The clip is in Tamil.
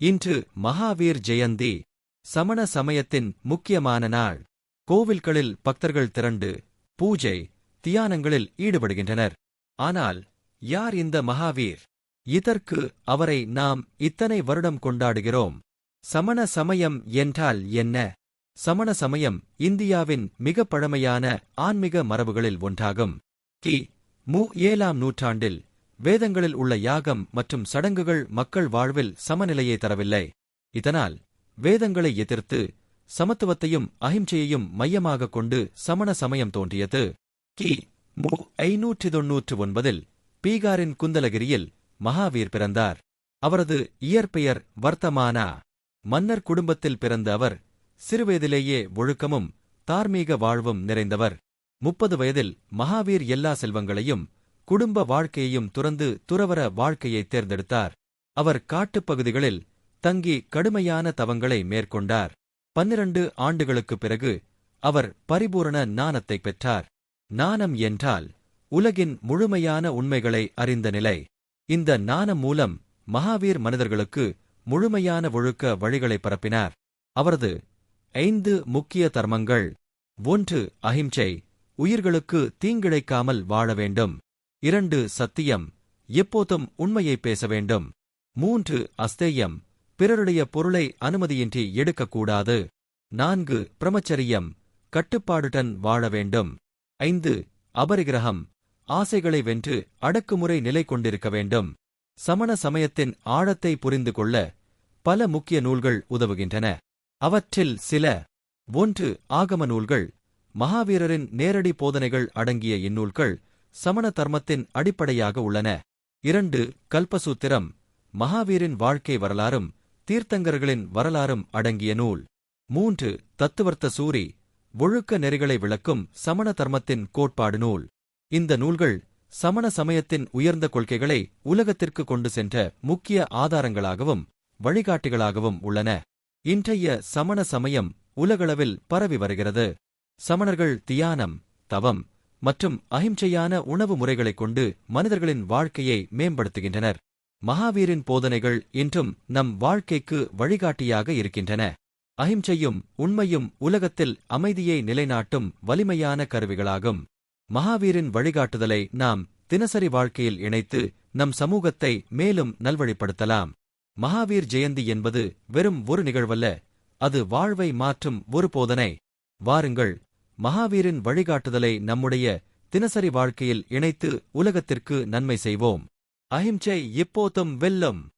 இன்று மகாவீர் ஜெயந்தி சமண சமயத்தின் முக்கியமான நாள். கோவில்களில் பக்தர்கள் திரண்டு பூஜை தியானங்களில் ஈடுபடுகின்றனர். ஆனால் யார் இந்த மகாவீர்? இதற்கு அவரை நாம் இத்தனை வருடம் கொண்டாடுகிறோம். சமண சமயம் என்றால் என்ன? சமண சமயம் இந்தியாவின் மிக பழமையான ஆன்மீக மரபுகளில் ஒன்றாகும். கி. மு. ஏழாம் நூற்றாண்டில் வேதங்களில் உள்ள யாகம் மற்றும் சடங்குகள் மக்கள் வாழ்வில் சமநிலையை தரவில்லை. இதனால் வேதங்களை எதிர்த்து சமத்துவத்தையும் அஹிம்சையையும் மையமாகக் கொண்டு சமண சமயம் தோன்றியது. கி. மு. ஐநூற்றி தொன்னூற்று ஒன்பதில் பீகாரின் குந்தலகிரியில் மகாவீர் பிறந்தார். அவரது இயற்பெயர் வர்த்தமானா. மன்னர் குடும்பத்தில் பிறந்த அவர் சிறுவயதிலேயே ஒழுக்கமும் தார்மீக வாழ்வும் நிறைந்தவர். முப்பது வயதில் மகாவீர் எல்லா செல்வங்களையும் குடும்ப வாழ்க்கையையும் துறந்து துறவர வாழ்க்கையை தேர்ந்தெடுத்தார். அவர் காட்டுப் தங்கி கடுமையான தவங்களை மேற்கொண்டார். பன்னிரண்டு ஆண்டுகளுக்குப் பிறகு அவர் பரிபூரண ஞானத்தைப் பெற்றார். நாணம் என்றால் உலகின் முழுமையான உண்மைகளை அறிந்த நிலை. இந்த நாணம் மூலம் மகாவீர் மனிதர்களுக்கு முழுமையான ஒழுக்க வழிகளை பரப்பினார். அவரது ஐந்து முக்கிய தர்மங்கள். ஒன்று அஹிம்சை உயிர்களுக்கு தீங்கிழைக்காமல் வாழ வேண்டும். இரண்டு சத்தியம். எப்போதும் உண்மையை பேச வேண்டும். மூன்று அஸ்தேயம். பிறருடைய பொருளை அனுமதியின்றி எடுக்கக்கூடாது. நான்கு பிரமச்சரியம் கட்டுப்பாடுடன் வாழ வேண்டும். ஐந்து அபரிகிரகம். ஆசைகளை வென்று அடக்குமுறை நிலை கொண்டிருக்க வேண்டும். சமண சமயத்தின் ஆழத்தை புரிந்து கொள்ள பல முக்கிய நூல்கள் உதவுகின்றன. அவற்றில் சில ஒன்று ஆகம நூல்கள். மகாவீரரின் நேரடி போதனைகள் அடங்கிய இந்நூல்கள். சமண தர்மத்தின் அடிப்படையாக உள்ளன. இரண்டு கல்பசூத்திரம் மகாவீரின் வாழ்க்கை வரலாறும் தீர்த்தங்கர்களின் வரலாறும் அடங்கிய நூல். மூன்று தத்துவர்த்த சூரி ஒழுக்க நெறிகளை விளக்கும் சமண தர்மத்தின் கோட்பாடு நூல். இந்த நூல்கள் சமண சமயத்தின் உயர்ந்த கொள்கைகளை உலகத்திற்கு கொண்டு சென்ற முக்கிய ஆதாரங்களாகவும் வழிகாட்டிகளாகவும் உள்ளன. இன்றைய சமண சமயம் உலகளவில் பரவி வருகிறது. சமணர்கள் தியானம் தவம் மற்றும் அஹிம்சையான உணவு முறைகளைக் கொண்டு மனிதர்களின் வாழ்க்கையை மேம்படுத்துகின்றனர். மகாவீரின் போதனைகள் இன்றும் நம் வாழ்க்கைக்கு வழிகாட்டியாக இருக்கின்றன. அஹிம்சையும் உண்மையும் உலகத்தில் அமைதியை நிலைநாட்டும் வலிமையான கருவிகளாகும். மகாவீரின் வழிகாட்டுதலை நாம் தினசரி வாழ்க்கையில் இணைத்து நம் சமூகத்தை மேலும் நல்வழிப்படுத்தலாம். மகாவீர் ஜெயந்தி என்பது வெறும் ஒரு நிகழ்வல்ல அது வாழ்வை மாற்றும் ஒரு போதனை. வாருங்கள் மகாவீரின் வழிகாட்டுதலை நம்முடைய தினசரி வாழ்க்கையில் இணைத்து உலகத்திற்கு நன்மை செய்வோம். அஹிம்சை இப்போதும் வெல்லும்.